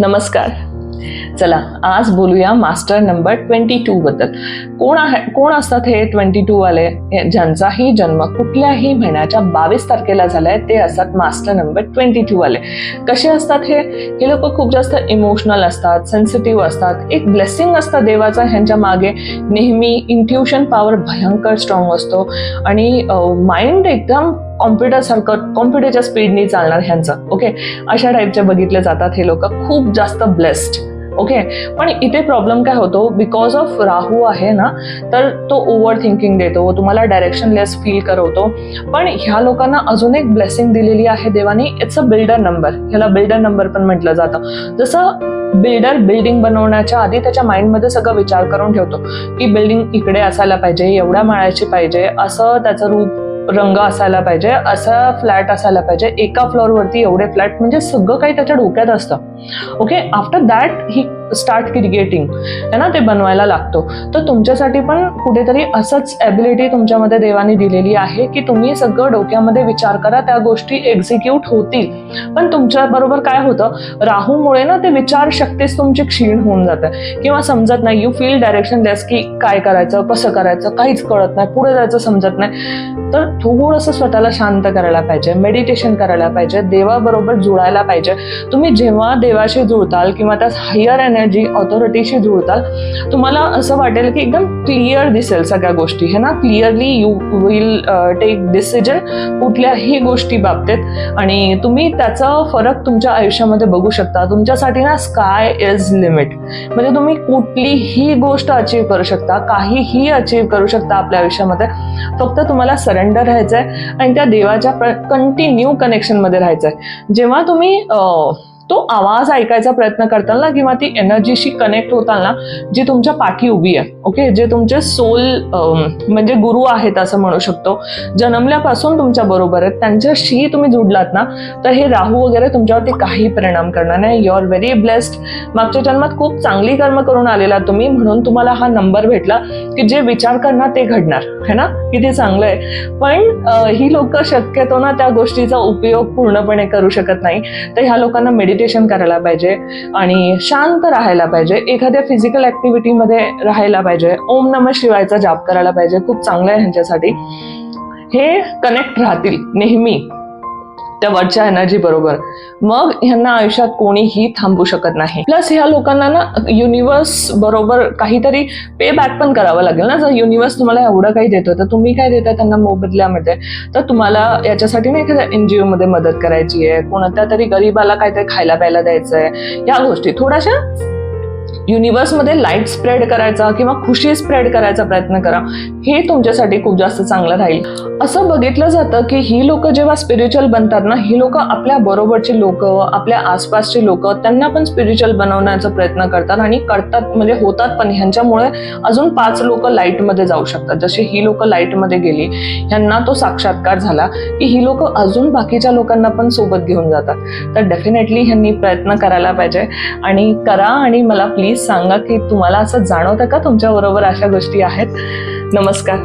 नमस्कार. चला आज बोलूया मास्टर नंबर ट्वेंटी टू बद्दल. कोण आहे कोण असतात हे ट्वेंटी टू वाले? ज्यांचाही जन्म कुठल्याही महिन्याच्या बावीस तारखेला झालाय ते असतात मास्टर नंबर ट्वेंटी टू वाले. कसे असतात हे? हे लोक खूप जास्त इमोशनल असतात सेन्सिटिव्ह असतात. एक ब्लेसिंग असतं देवाचा ह्यांच्या मागे. नेहमी इंट्युशन पॉवर भयंकर स्ट्रॉंग असतो. आणि माइंड एकदम कॉम्प्युटर सारखं कॉम्प्युटरच्या स्पीडनी चालणार ह्यांचं ओके अशा टाईपचे बघितले जातात हे लोक. खूप जास्त ब्लेस्ड ओके पण इथे प्रॉब्लेम काय होतो? बिकॉज ऑफ राहू आहे ना तर तो ओव्हर थिंकिंग देतो तुम्हाला डायरेक्शन लेस फील करवतो. पण ह्या लोकांना अजून एक ब्लेसिंग दिलेली आहे देवानी इट्स अ बिल्डर नंबर ह्याला बिल्डर नंबर पण म्हटलं जातं. जसं बिल्डर बिल्डिंग बनवण्याच्या आधी त्याच्या माइंडमध्ये सगळं विचार करून ठेवतो की बिल्डिंग इकडे असायला पाहिजे एवढ्या माळ्याची पाहिजे असं त्याचं रूप रंग असायला पाहिजे असा फ्लॅट असायला पाहिजे. एका फ्लोअरवरती एवढे फ्लॅट म्हणजे सगळं काही त्याच्या डोक्यात असतं. Okay after that he start creating है ना? ते बनवायला लागतो. तर तुमच्यासाठी पण कुठेतरी असंच ॲबिलिटी तुमच्यामध्ये देवाने दिलेली आहे की तुम्ही सगळं डोक्यामध्ये विचार करा त्या गोष्टी एक्झिक्यूट होतील. पण तुमच्या बरोबर काय होतं? राहूमुळे ना ते विचार शक्तीच तुमची क्षीण होऊन जाते. किंवा समजत नाही यू फील डायरेक्शन द्यास की काय करायचं कसं करायचं काहीच कळत नाही पुढे जायचं समजत नाही. तर थोडंसं स्वतःला शांत करायला पाहिजे मेडिटेशन करायला पाहिजे देवाबरोबर जुळायला पाहिजे. तुम्ही जेव्हा देवाशी जुळताल किंवा त्या हायर एनर्जी ऑथॉरिटीशी जुळताल तुम्हाला असं वाटेल की एकदम क्लिअर दिसेल सगळ्या गोष्टी हे ना? Clearly you will take decision कुठल्याही गोष्टी बाबतीत आणि तुम्ही त्याचा फरक तुमच्या आयुष्यामध्ये बघू शकता. तुमच्यासाठी ना स्काय इज लिमिट म्हणजे तुम्ही कुठलीही गोष्ट अचीव करू शकता काहीही अचीव करू शकता आपल्या आयुष्यामध्ये. फक्त तुम्हाला सरेंडर राहायचंय आणि त्या देवाच्या कंटिन्यू कनेक्शनमध्ये राहायचंय. जेव्हा तुम्ही uh, तो आवाज ऐकायचा प्रयत्न करताल ना किंवा ती एनर्जीशी कनेक्ट होताल ना जी तुमच्या पाठी उभी आहे ओके जे तुमचे सोल म्हणजे गुरु आहेत असं म्हणू शकतो जन्मल्यापासून तुमच्या बरोबर आहेत त्यांच्याशी तुम्ही जुडलात ना तर हे राहू वगैरे तुमच्यावरती काही परिणाम करणार नाही. यू आर व्हेरी ब्लेस्ड मागच्या जन्मात खूप चांगली कर्म करून आलेला तुम्ही म्हणून तुम्हाला हा नंबर भेटला की जे विचार करणार ते घडणार. है ना? किती चांगलं आहे. पण ही लोक शक्यतो ना त्या गोष्टीचा उपयोग पूर्णपणे करू शकत नाही. तर ह्या लोकांना मेडिटेशन करायला पाहिजे आणि शांत राहायला पाहिजे. एखाद्या फिजिकल ऍक्टिव्हिटीमध्ये राहायला पाहिजे. ओम नम शिवायचा जाप करायला पाहिजे. खूप चांगलं आहे ह्यांच्यासाठी. हे कनेक्ट राहतील नेहमी. त्या वरच्या एनर्जी बरोबर. मग ह्यांना आयुष्यात कोणीही थांबू शकत नाही. प्लस ह्या लोकांना ना युनिवर्स बरोबर काहीतरी पे बॅक पण करावं लागेल ना. जर युनिवर्स तुम्हाला एवढं काही देतो तर तुम्ही काय देताय? त्यांना मोबदल्यामध्ये तर तुम्हाला याच्यासाठी ना एखाद्या एनजीओ मध्ये मदत करायची आहे. कोणत्या तरी गरीबाला काहीतरी खायला प्यायला द्यायचं आहे या गोष्टी. थोड्याशा युनिवर्समध्ये लाइट स्प्रेड करायचा किंवा खुशी स्प्रेड करायचा प्रयत्न करा. हे तुमच्यासाठी खूप जास्त चांगलं राहील. असं बघितलं जातं की ही लोक जेव्हा स्पिरिच्युअल बनतात ना ही लोक आपल्या बरोबरची लोक आपल्या आसपासची लोक त्यांना पण स्पिरिच्युअल बनवण्याचा प्रयत्न करतात आणि करतात म्हणजे होतात पण. ह्यांच्यामुळे अजून पाच लोक लाईटमध्ये जाऊ शकतात. जशी ही लोक लाईटमध्ये गेली ह्यांना तो साक्षात्कार झाला की ही लोक अजून बाकीच्या लोकांना पण सोबत घेऊन जातात. तर डेफिनेटली ह्यांनी प्रयत्न करायला पाहिजे. आणि करा आणि मला प्लीज प्लीज सांगा की तुम्हाला असं जाणवतं का तुमच्या बरोबर अशा गोष्टी आहेत? नमस्कार.